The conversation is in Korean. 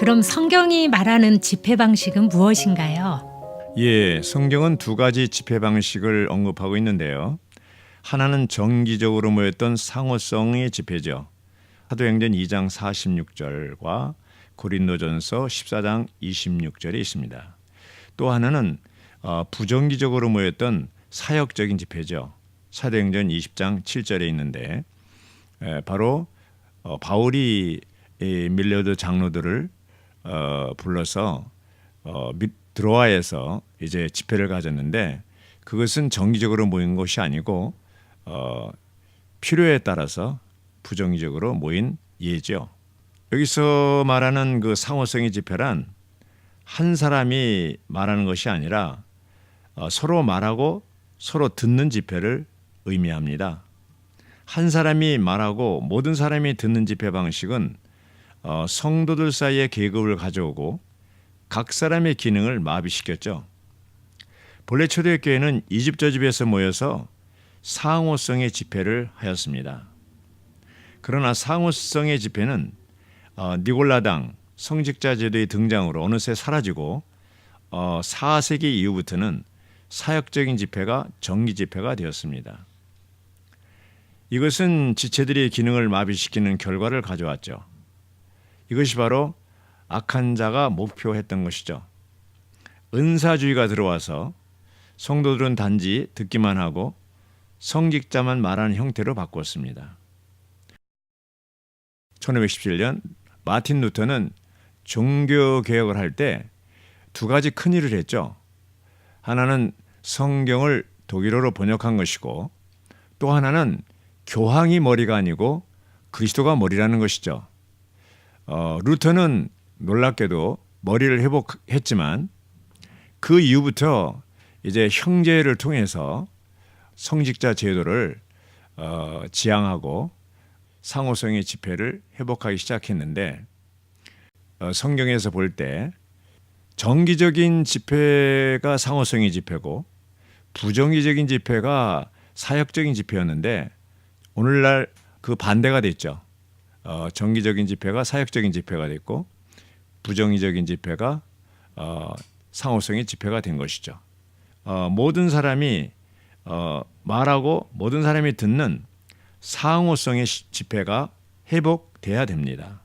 그럼 성경이 말하는 집회 방식은 무엇인가요? 예, 성경은 두 가지 집회 방식을 언급하고 있는데요. 하나는 정기적으로 모였던 상호성의 집회죠. 사도행전 2장 46절과 고린도전서 14장 26절에 있습니다. 또 하나는 어, 부정기적으로 모였던 사역적인 집회죠. 사도행전 20장 7절에 있는데 에, 바로 어, 바울이 이 밀레오드 장로들을 어, 불러서 어, 미- 드로아에서 이제 집회를 가졌는데 그것은 정기적으로 모인 것이 아니고 어, 필요에 따라서 부정기적으로 모인 예죠. 여기서 말하는 그 상호성의 집회란 한 사람이 말하는 것이 아니라 어, 서로 말하고 서로 듣는 집회를 의미합니다. 한 사람이 말하고 모든 사람이 듣는 집회 방식은 어, 성도들 사이에 계급을 가져오고 각 사람의 기능을 마비시켰죠. 본래 초대교회는 이집저 집에서 모여서 상호성의 집회를 하였습니다. 그러나 상호성의 집회는 어, 니골라당 성직자 제도의 등장으로 어느새 사라지고 어, 4세기 이후부터는 사역적인 집회가 정기 집회가 되었습니다. 이것은 지체들의 기능을 마비시키는 결과를 가져왔죠. 이것이 바로 악한 자가 목표했던 것이죠. 은사주의가 들어와서 성도들은 단지 듣기만 하고 성직자만 말하는 형태로 바꿨습니다. 1517년 마틴 루터는 종교 개혁을 할 때 두 가지 큰 일을 했죠. 하나는 성경을 독일어로 번역한 것이고 또 하나는 교황이 머리가 아니고 그리스도가 머리라는 것이죠. 어, 루터는 놀랍게도 머리를 회복했지만 그 이후부터 이제 형제를 통해서 성직자 제도를 어, 지향하고 상호성의 집회를 회복하기 시작했는데 어, 성경에서 볼 때 정기적인 집회가 상호성의 집회고 부정기적인 집회가 사역적인 집회였는데 오늘날 그 반대가 됐죠. 어, 정기적인 집회가 사역적인 집회가 됐고 부정기적인 집회가 어, 상호성의 집회가 된 것이죠. 어, 모든 사람이 어, 말하고 모든 사람이 듣는 상호성의 시- 집회가 회복돼야 됩니다.